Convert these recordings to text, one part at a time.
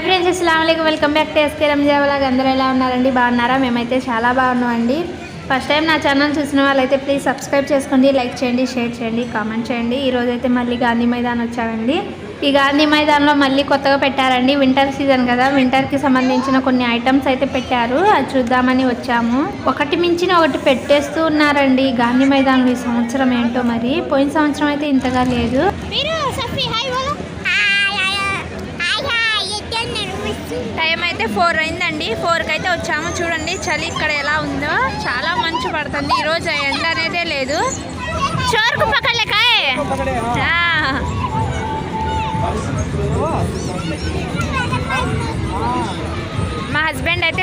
Hi friends అస్సలం welcome back to SK రంజావలాగ్ అందరూ ఎలా ఉన్నారండి? బాగున్నారా? మేమైతే చాలా బాగున్నామండి. ఫస్ట్ టైం నా ఛానల్ చూసిన వాళ్ళైతే ప్లీజ్ సబ్స్క్రైబ్ చేసుకోండి లైక్ చేయండి షేర్ చేయండి కామెంట్ చేయండి. ఈరోజు అయితే మళ్ళీ గాంధీ మైదాన్ వచ్చామండి. ఈ గాంధీ మైదాన్లో మళ్ళీ కొత్తగా పెట్టారండి. వింటర్ సీజన్ కదా. వింటర్కి సంబంధించిన కొన్ని ఐటమ్స్ అయితే పెట్టారు. అది చూద్దామని వచ్చాము. ఒకటి మించిన ఒకటి పెట్టేస్తూ ఉన్నారండి గాంధీ మైదాన్లో ఈ సంవత్సరం ఏంటో మరి. పోయిన సంవత్సరం అయితే ఇంతగా లేదు మీరు సఫీ హాయ్ బోలో హాయ్ హాయ్ హాయ్ హాయ్ ఎక్కడున్నారు మిస్ టైం అయితే ఫోర్ అయిందండి. ఫోర్కి అయితే వచ్చాము. చూడండి చలి ఇక్కడ ఎలా ఉందో. చాలా మంచు పడుతుంది. ఈరోజు ఎండ అనేదే లేదు. చోరుకు పక్కలేకాయ్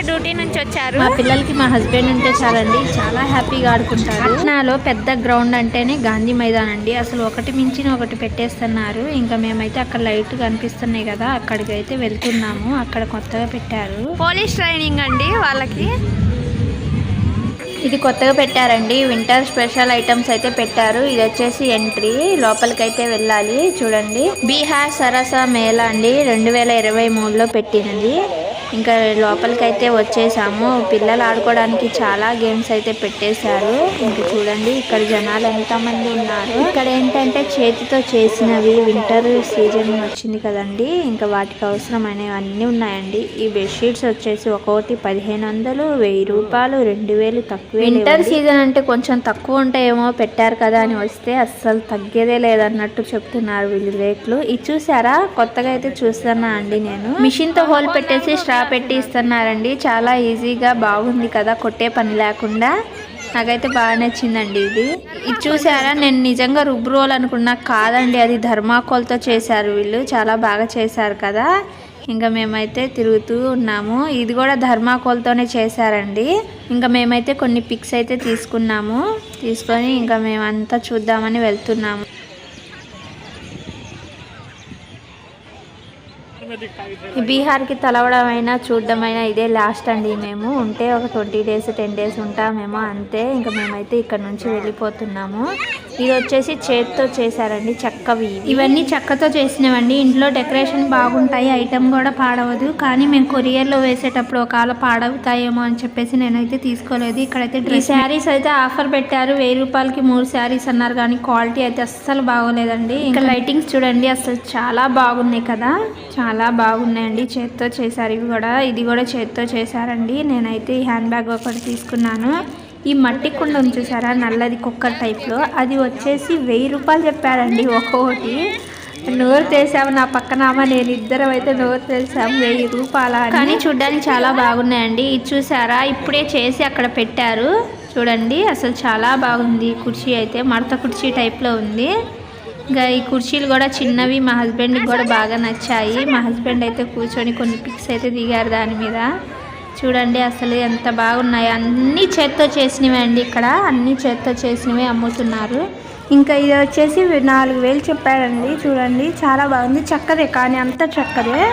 డ్యూటీ నుంచి వచ్చారు. మా పిల్లలకి మా హస్బెండ్ ఉంటే చాలండి చాలా హ్యాపీగా ఆడుకుంటారు. పట్నాలో పెద్ద గ్రౌండ్ అంటేనే గాంధీ మైదాన్ అండి. అసలు ఒకటి మించిన ఒకటి పెట్టేస్తున్నారు. ఇంకా మేమైతే అక్కడ లైట్ కనిపిస్తున్నాయి కదా అక్కడికి అయితే వెళ్తున్నాము. అక్కడ కొత్తగా పెట్టారు. పోలీస్ ట్రైనింగ్ అండి వాళ్ళకి. ఇది కొత్తగా పెట్టారండి. వింటర్ స్పెషల్ ఐటమ్స్ అయితే పెట్టారు. ఇది వచ్చేసి ఎంట్రీ. లోపలికి అయితే వెళ్ళాలి. చూడండి. బీహార్ సరస మేళా అండి. రెండు వేల ఇరవై మూడులో పెట్టినది ఇంకా లోపలికి అయితే వచ్చేసాము. పిల్లలు ఆడుకోవడానికి చాలా గేమ్స్ అయితే పెట్టేశారు. ఇంకా చూడండి ఇక్కడ జనాలు ఎంతమంది ఉన్నారు. ఇక్కడ ఏంటంటే చేతితో చేసినవి వింటర్ సీజన్ వచ్చింది కదండి. ఇంకా వాటికి అవసరమైనవి అన్నీ ఉన్నాయండి. ఈ బెడ్షీట్స్ వచ్చేసి ఒక్కొక్కటి పదిహేను వందలు వెయ్యి రూపాయలు రెండు వేలు తక్కువ వింటర్ సీజన్ అంటే కొంచెం తక్కువ ఉంటాయేమో పెట్టారు కదా అని వస్తే అస్సలు తగ్గేదే లేదన్నట్టు చెప్తున్నారు వీళ్ళు రేట్లు. ఇది చూసారా? కొత్తగా అయితే చూస్తున్నా అండి నేను. మిషన్తో హోల్ పెట్టేసి పెట్టి ఇస్తున్నారండి చాలా ఈజీగా బాగుంది కదా కొట్టే పని లేకుండా. నాకైతే బాగా నచ్చిందండి ఇది. ఇది చూసారా? నేను నిజంగా రుబ్రోల్ అనుకున్నా కాదండి అది ధర్మాకోల్తో చేశారు వీళ్ళు. చాలా బాగా చేశారు కదా. ఇంకా మేమైతే తిరుగుతూ ఉన్నాము. ఇది కూడా ధర్మాకోల్తోనే చేశారండి. ఇంకా మేమైతే కొన్ని పిక్స్ అయితే తీసుకున్నాము. తీసుకొని ఇంకా మేమంతా చూద్దామని వెళ్తున్నాము. బీహార్కి తలవడమైనా చూడడమైనా ఇదే లాస్ట్ అండి. మేము ఉంటే ఒక ట్వంటీ డేస్ టెన్ డేస్ ఉంటామేమో అంతే. ఇంకా మేమైతే ఇక్కడ నుంచి వెళ్ళిపోతున్నాము. ఇది వచ్చేసి చేతితో చేశారండి చెక్కవి ఇవన్నీ చెక్కతో చేసినవండి. ఇంట్లో డెకరేషన్ బాగుంటాయి ఐటమ్ కూడా పాడవదు. కానీ మేము కొరియర్లో వేసేటప్పుడు ఒకవేళ పాడవుతాయేమో అని చెప్పేసి నేనైతే తీసుకోలేదు. ఇక్కడైతే ఈ శారీస్ అయితే ఆఫర్ పెట్టారు. వెయ్యి రూపాయలకి మూడు శారీస్ అన్నారు కానీ క్వాలిటీ అయితే అస్సలు బాగోలేదండి. ఇంకా లైటింగ్స్ చూడండి అసలు చాలా బాగున్నాయి కదా. చాలా బాగున్నాయండి. చేత్తో చేశారు. ఇవి కూడా ఇది కూడా చేత్తో చేశారండి. నేనైతే ఈ హ్యాండ్ బ్యాగ్ ఒకటి తీసుకున్నాను. ఈ మట్టి కుండ ఉంది చూసారా? నల్లది కుక్కర్ టైప్లో అది వచ్చేసి వెయ్యి రూపాయలు చెప్పారండి ఒక్కొక్కటి. నోరు తెసాము నా పక్కనామా నేను ఇద్దరం అయితే నోరు తెలిసాము వెయ్యి రూపాయల కానీ చూడ్డానికి చాలా బాగున్నాయండి. ఇది చూసారా? ఇప్పుడే చేసి అక్కడ పెట్టారు. చూడండి అసలు చాలా బాగుంది. కుర్చీ అయితే మడత కుర్చీ టైప్లో ఉంది. ఇంకా ఈ కుర్చీలు కూడా చిన్నవి మా హస్బెండ్కి కూడా బాగా నచ్చాయి. మా హస్బెండ్ అయితే కూర్చొని కొన్ని పిక్స్ అయితే దిగారు దాని మీద. చూడండి అసలు ఎంత బాగున్నాయి. అన్ని చేత్తో చేసినవే అండి ఇక్కడ. అన్ని చేత్తో చేసినవే అమ్ముతున్నారు. ఇంకా ఇది వచ్చేసి నాలుగు వేలు చెప్పారండి. చూడండి చాలా బాగుంది. చక్కదే కానీ అంత చక్కదే.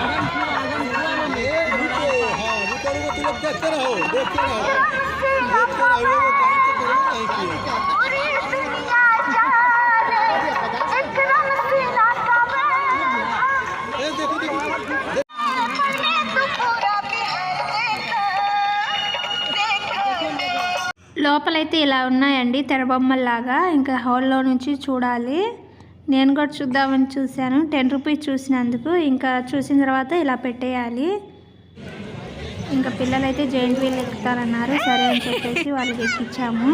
లోపలైతే ఇలా ఉన్నాయండి తెరబొమ్మల్లాగా. ఇంకా హాల్లో నుంచి చూడాలి. నేను కూడా చూద్దామని చూశాను. టెన్ రూపీస్ చూసినందుకు. ఇంకా చూసిన తర్వాత ఇలా పెట్టేయాలి. ఇంకా పిల్లలైతే జైంట్ వీల్ ఎక్కుతారన్నారు. సరే అని చెప్పేసి వాళ్ళకి ఎక్కించాము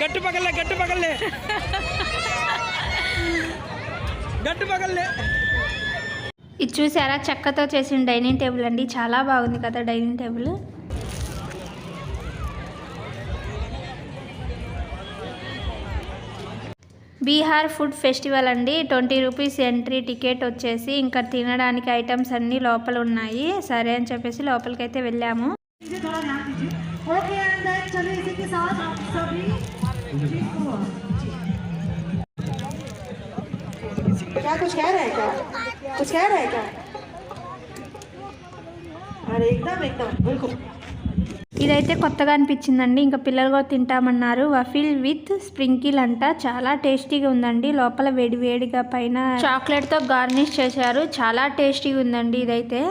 గట్టు పగల్లే గట్టు పగల్లే గట్టు పగల్లే ఇది చూసారా? చెక్కతో చేసిన డైనింగ్ టేబుల్ అండి. చాలా బాగుంది కదా dining table. Bihar food festival అండి ట్వంటీ రూపీస్ ఎంట్రీ టికెట్ వచ్చేసి ఇంకా తినడానికి ఐటమ్స్ అన్నీ లోపల ఉన్నాయి సరే అని చెప్పేసి లోపలికి అయితే వెళ్ళాము ओके एंड देन चलिए इसी के साथ आप सभी क्या कुछ कह रहे हैं क्या कुछ कह रहे हैं क्या अरे एकदम एकदम बिल्कुल ఇదైతే కొత్తగా అనిపించిందండి ఇంకా పిల్లలు కూడా తింటామన్నారు వఫిల్ విత్ స్ప్రింకిల్ అంట చాలా టేస్టీగా ఉందండి లోపల వేడి వేడిగా పైన చాక్లెట్తో గార్నిష్ చేశారు చాలా టేస్టీగా ఉందండి ఇదైతే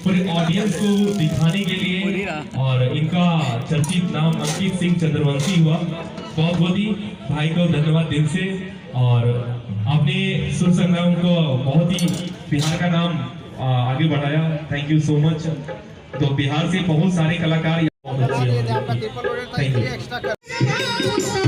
पूरे ऑडियंस को दिखाने के लिए और इनका चर्चित नाम अंकित सिंह चंद्रवंशी हुआ बहुत बहुत ही भाई को धन्यवाद दिल से और आपने सुर संग्राम को बहुत ही बिहार का नाम आ, आगे बढ़ाया थैंक यू सो मच तो बिहार से बहुत सारे कलाकार यहाँ पहुँचे थैंक यू